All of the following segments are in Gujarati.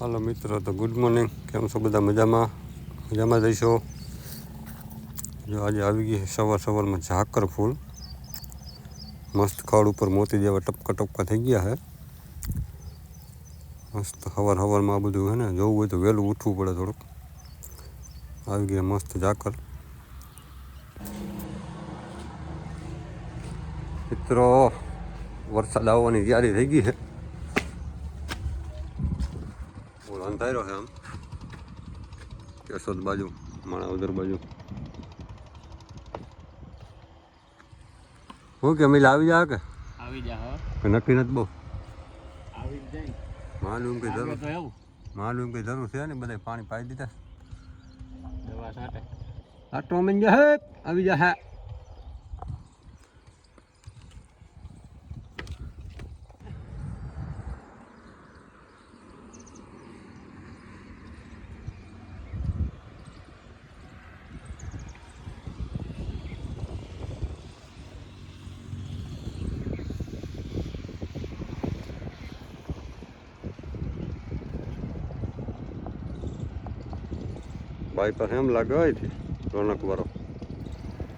હાલો મિત્રો, તો ગુડ મોર્નિંગ કેમ છો બધા? મજામાં? મજામાં જઈશો જો આજે આવી ગઈ સવાર સવારમાં ઝાકર ફૂલ. મસ્ત ખડ ઉપર મોતી જેવા ટપકા ટપકા થઈ ગયા છે. મસ્ત હવાર હવારમાં આ બધું હે ને, જોવું હોય તો વહેલું ઉઠવું પડે થોડુંક. આવી ગયા મસ્ત ઝાકર. મિત્રો, વરસાદ આવવાની તૈયારી થઈ ગઈ છે. ઓલો અંધાર્યો છે આમ કેશોદ બાજુ માણાવદર બાજુ. હું કે મિલ આવી જા કે? આવી જા હો. કે નક્કી નથી બહુ? આવી જાય. માલુમ કે જરૂર માલુમ કે જરૂર છે ને બધા પાણી પાઈ દીધા. દવા સાટે આટો મન જા હે આવી જા હે પાસે એમ લાગે હોય છે રોનક વાળો.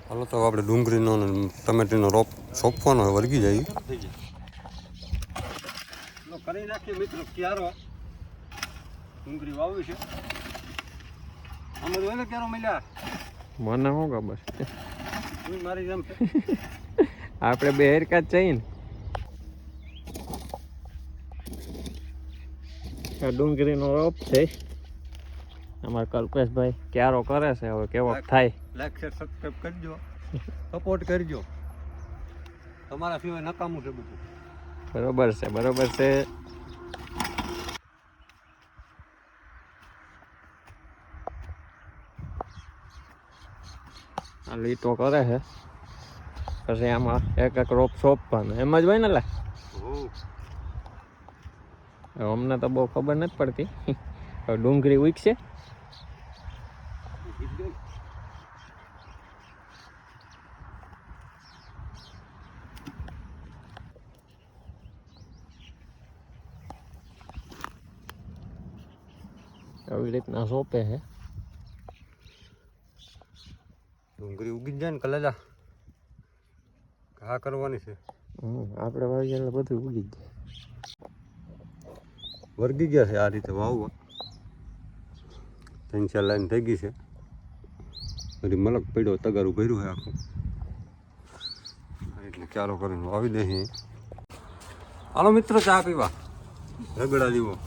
હાલો તો આપણે ડુંગળીનો ને ટમેટીનો રોપ સોંપવાનો હોય વર્ગી જાય. કરી નાખીએ મિત્રો ક્યારો? ડુંગળી વાવી છે. આમાં જોઈને ક્યારો મળ્યા? મને શું ખબર? મારી જેમ આપણે બે હેરકાત જઈએ ને. આ ડુંગળીનો રોપ છે. અમારા કલ્પેશભાઈ ક્યારો કરે છે હવે કેવો થાય? લાઈક શેર સબસ્ક્રાઇબ કરજો. સપોર્ટ કરજો. તમારા સિવાય નકામું છે બધું. બરોબર છે બરોબર છે. આ લીટો કરે છે. પછી આમાં એક એક રોપ સોંપવાનો. એમ જ હોય ને લે? અમને તો બહુ ખબર નથી પડતી. ડુંગળી ઉગશે. આવી રીતના સોંપે છે ડુંગળી ઉગી જાય ને કલેજા. ઘા કરવાની છે. હમ, આપણે વાવી એટલે બધું ઉગી જ જાય. વર્ગી ગયા છે આ રીતે વાવવા. ત્રણ ચાર લાઈન થઈ ગઈ છે. પછી મલક પડ્યો તગારું ભર્યું છે આખું. એટલે ચારો કરીને વાવી દે હાલો મિત્રો ચા પીવા. રગડા જેવો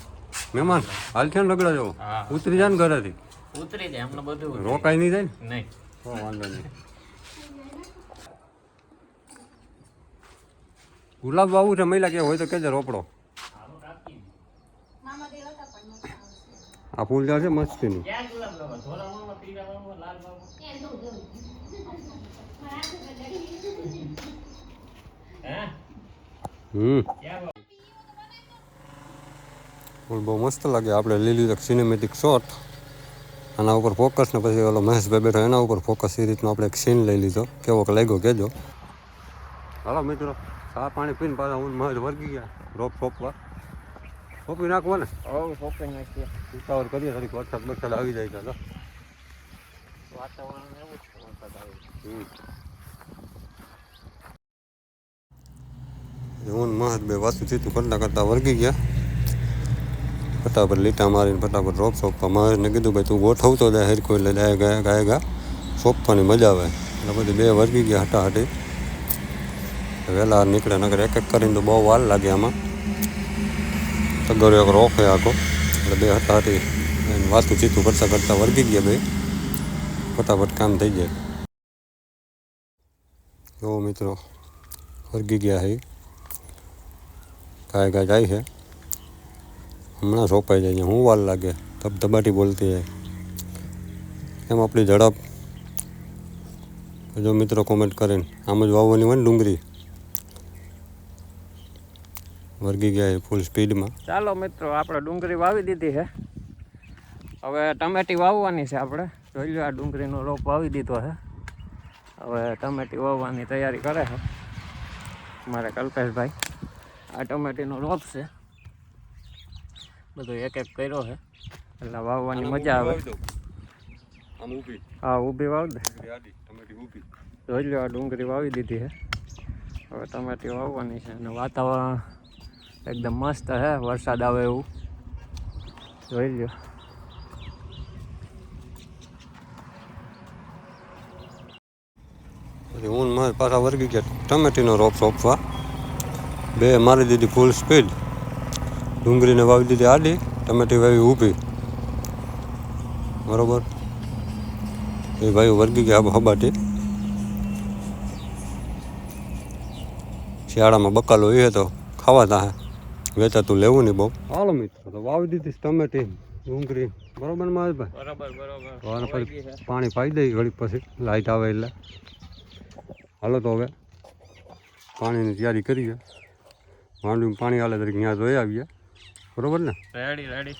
મહેમાન હાલ છે ને રગડા જેવો ઉતરી જાય ને ઘરેથી. ઉતરી જાય એમને બધું રોકાઈ નહીં જાય ને? નહીં. વાંધો નહીં. ગુલાબ વાવું છે મહિલા કે હોય તો કેજે રોપડો. આ ફૂલ છે મસ્તીનું. ક્યાં ગુલાબ લાવવા ધોળા વાવવા પીળા વાવવા લાલ વાવવા હે હમ ક્યાં વાવવા? ફૂલ બહુ મસ્ત લાગે. આપણે લીલી લીધો સિનેમેટિક શોટ આના ઉપર ફોકસ ને પછી ઓલો મહેશભાઈ બેઠો એના ઉપર ફોકસ એ રીતનો આપણે એક સીન લઈ લીધો. કેવો લાગ્યો કેજો. હાલો મિત્રો ચા પાણી પીને પાછા હું મહેશ વર્ગી ગયા. રોપ સોંપવા. સોંપી નાખવો ને? સોંપી નાખીએ. ઉતાવળ કરીએ થોડીક વરસાદ વરસાદ આવી જાય ચાલો વાતાવરણ એવું જ વરસાદ આવે. હું ને મહત બે વાતું થયું કરતા કરતા વર્ગી ગયા. ફટાફટ લીટા મારીને ફટાફટ રોપ સોંપવા મહેશને કીધું, ભાઈ, તું ગોઠવતો જાય હેરકો એટલે જાય ગયા, ગાય ગા. સોંપવાની મજા આવે. એટલે બધી બે વર્ગી ગયા હટાહટી. વહેલા નીકળે નગર એક એક કરીને તો બહુ વાર લાગે આમાં. તગરો એક રોકે આખો. એટલે બે હટાહટી વાતું ચીતું કરતાં કરતા વર્ગી ગયા બે. ફટાફટ કામ થઈ જાય. જો મિત્રો, વર્ગી ગયા હે. ગાય ગાય જાય છે હમણાં સોંપાઈ જાય હું વાર લાગે. ધબધબાટી બોલતી જાય. એમ આપણી ઝડપ. જો મિત્રો કોમેન્ટ કરીને, આમ જ વાવવાની હોય ને ડુંગળી. વર્ગી ગયા ફૂલ સ્પીડમાં ચાલો મિત્રો, આપણે ડુંગળી વાવી દીધી છે. હવે ટમેટી વાવવાની છે આપણે. જોઈ લો આ ડુંગળીનો રોપ વાવી દીધો છે. હવે ટમેટી વાવવાની તૈયારી કરે છે. મારે કલ્પેશભાઈ, આ ટમેટીનો રોપ છે. બધું એક એક કર્યો છે. એટલે વાવવાની મજા આવે. આમ ઊભી. હા ઊભી વાવ દે. ટમેટી ઊભી. જોઈ લો આ ડુંગળી વાવી દીધી છે. હવે ટમેટી વાવવાની છે. અને વાતાવરણ એકદમ મસ્ત છે. વરસાદ આવે એવું. જોઈ લો હું મારે પાછા વર્ગી ગયા. ટમેટીનો રોપ રોપવા બે મારી દીધી ફૂલ સ્પીડ. ડુંગળીને વાવી દીધી આડી ટમેટી વાવી ઊભી. બરોબર? એ ભાઈ વર્ગી ગયા હબાટી. શિયાળામાં બકાલો એ તો ખાવા તા વેચાતું લેવું નહીં બહુ. હાલો મિત્રો તો વાવી દીધી ટમેટી ડુંગળી. બરોબર મારી ભાઈ? બરાબર બરાબર. પાણી પાઈ દઈ ઘડી પછી લાઈટ આવે એટલે. હાલો તો હવે પાણીની તૈયારી કરીએ. માંડવીમાં પાણી હાલે તરીકે ત્યાં જોઈ આવીએ. બરોબર ને? રેડી રેડી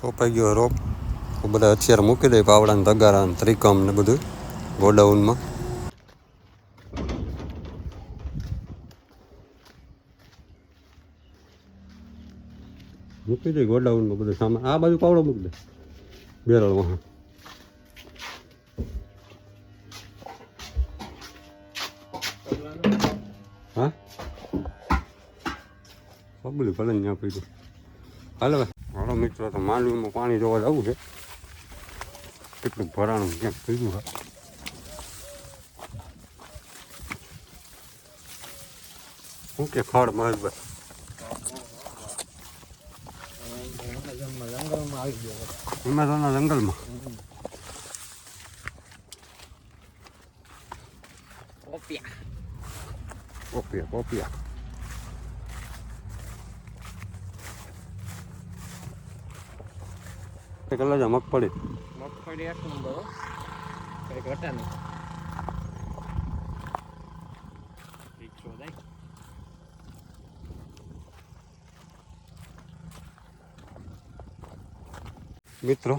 સોંપાઈ ગયો રોપ તો બધા હથિયાર મૂકી દઈ પાવડા ને તગારા ને ત્રિકમ ને બધું ગોડાઉનમાં. મૂકી દઈ ગોડાઉનમાં બધું સામાન. આ બાજુ પાવડો મૂકી દે. બેરળ બબલું ભલે ત્યાં પીધું. હાલો ભાઈ. મારો મિત્રો તો માંડવીમાં પાણી જોવા જવું છે. કેટલું ભરાણું ક્યાંક પીધું હા. શું કે ખડ મહેશભાઈ જંગલમાં આવી જંગલમાં? ઓપિયા પોપિયા પોપિયા. કલા છે? મગફળી મગફળી એક નંબર હો. કઈ ઘટે નહીં. મિત્રો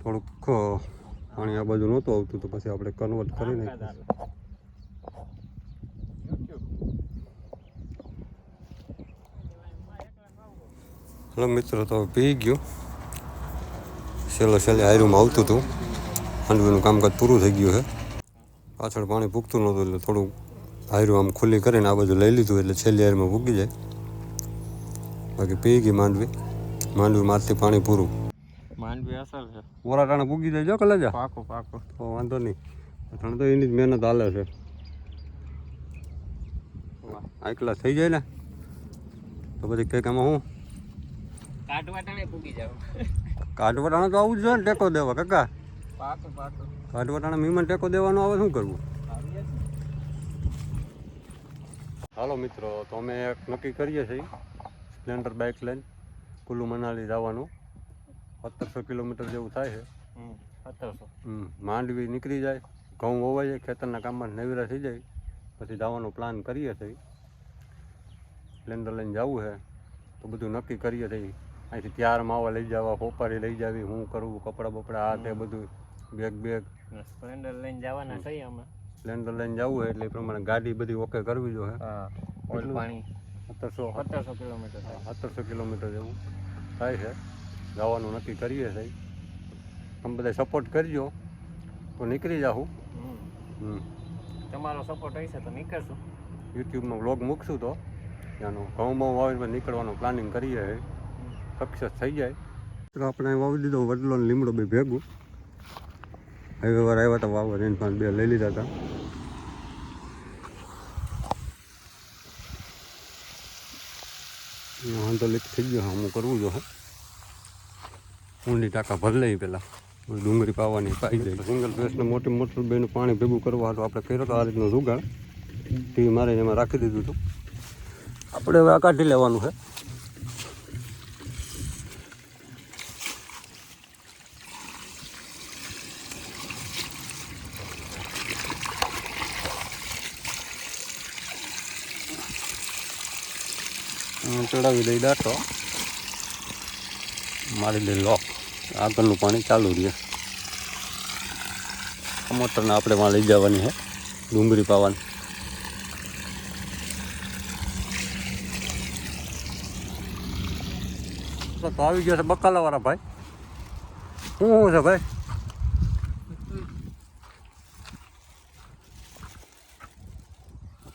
થોડુંક પાણી આ બાજુ નહોતું આવતું તો પછી આપણે કન્વર્ટ કરીને હલો મિત્રો તો પી ગયું. છેલ્લે છેલ્લે આયરુમાં આવતું હતું. માંડવીનું કામકાજ પૂરું થઈ ગયું છે. પાછળ પાણી પૂગતું નહોતું એટલે થોડું આયરું આમ ખુલ્લી કરીને આ બાજુ લઈ લીધું એટલે છેલ્લી આયરમાં પૂગી જાય. બાકી પી ગઈ માંડવી. માંડવી મારથી પાણી પૂરું. માંડવી અસર છે. ઓરા ટાણે પૂગી જાય જો કલેજા. પાકું પાકું. તો વાંધો નહીં. અઠાણે તો એની જ મહેનત હાલે છે. વાહ. આ ક્લાસ થઈ જાય ને? તો પછી કંઈક આમાં હું કાઢવા ટાણે પૂગી જાવ કાઢવટાણે તો આવું જ જોઈએ ને ટેકો દેવા કાકા. પાકું મીમાં ટેકો દેવાનો આવે શું કરવું? હાલો મિત્રો તો અમે એક નક્કી કરીએ છીએ સ્પ્લેન્ડર બાઇક લઈને કુલ્લુ મનાલી જવાનું. સત્તરસો કિલોમીટર જેવું થાય છે. માંડવી નીકળી જાય ઘઉં હોવાય જાય ખેતરના કામમાં નવીરા થઈ જાય પછી જવાનો પ્લાન કરીએ છીએ. સ્પ્લેન્ડર લઈને જવું છે તો બધું નક્કી કરીએ છીએ. અહીંથી ત્યાર માવા લઈ જવા પોપારી લઈ જાવી શું કરવું કપડાં બપડા આ તે બધું બેગ બેગ સ્પ્લેન્ડર લઈને જવાના થઈ અમે સ્પ્લેન્ડર લઈને જવું હોય એટલે એ પ્રમાણે ગાડી બધી ઓકે કરવી જોઈએ હા. ઓઇલ પાણી. સત્તરસો. સત્તરસો કિલોમીટર સત્તરસો કિલોમીટર જેવું થાય છે. જવાનું નક્કી કરીએ સાહેબ. તમે બધા સપોર્ટ કરજો. તો નીકળી જાઉં તમારો સપોર્ટ હશે તો નીકળશું. યુટ્યુબનો વ્લોગ મૂકશું તો. ત્યાંનું ઘઉં બહુ વાવીને નીકળવાનું પ્લાનિંગ કરીએ છીએ સક્સેસ થઈ જાય. તો આપણે અહીં વાવી દીધો વડલો ને લીમડો બે ભેગું. હવે વાર આવ્યા હતા વાવવા એને પાંચ બે લઈ લીધા હતા. વાંધો લીક થઈ ગયો હું કરવું જો ઊંડી ટાંકા ભરી લઈ પહેલાં. ડુંગળી પાવાની પાઈ જાય. સિંગલ ફેસને મોટી મોટર બેનું પાણી ભેગું કરવા હતું આપણે કર્યો હતો આ રીતનું જુગાડ ટીવી મારે એમાં રાખી દીધું હતું. આપણે હવે આ કાઢી લેવાનું છે. ચડાવી દઈ દાંતો. મારી દઈ લોક આગળનું પાણી ચાલુ રહે. મોટરને આપણે વાં લઈ જવાની છે. ડુંગળી પાવાની. તો આવી ગયા છે બકાલાવાળા ભાઈ. શું શું છે ભાઈ?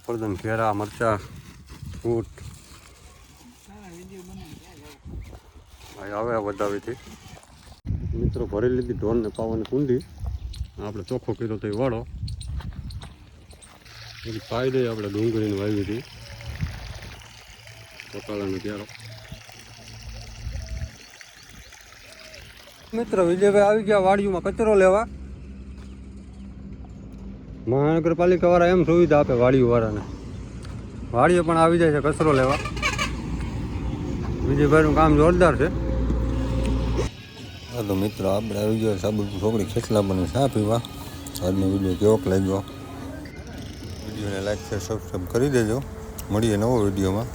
ફરદન ઘેરા, મરચા ફૂટ આવે વધાવીથી મિત્રો ભરી લીધી ઢોરને પાવાની કુંડી. આપણે ચોખ્ખો કર્યો તો એ વાળો. પછી પાઈ દઈએ આપણે ડુંગળીને વાવી હતી. બકાલાનો ક્યારો મિત્ર વિજયભાઈ આવી ગયા વાડીઓમાં કચરો લેવા. મહાનગરપાલિકા વાળા એમ સુવિધા આપે વાડીઓ વાળાને વાડીઓ પણ આવી જાય છે કચરો લેવા. વિજયભાઈનું કામ જોરદાર છે. તો મિત્રો, આપણે આવી ગયો સાબુ છોકરી ખેતલા બની ચા પીવા. આજનો વીડિયો કેવોક લાગ્યો? વિડીયોને લાઈક શેર સબસ્ક્રાઈબ કરી દેજો. મળીએ નવો વિડીયોમાં.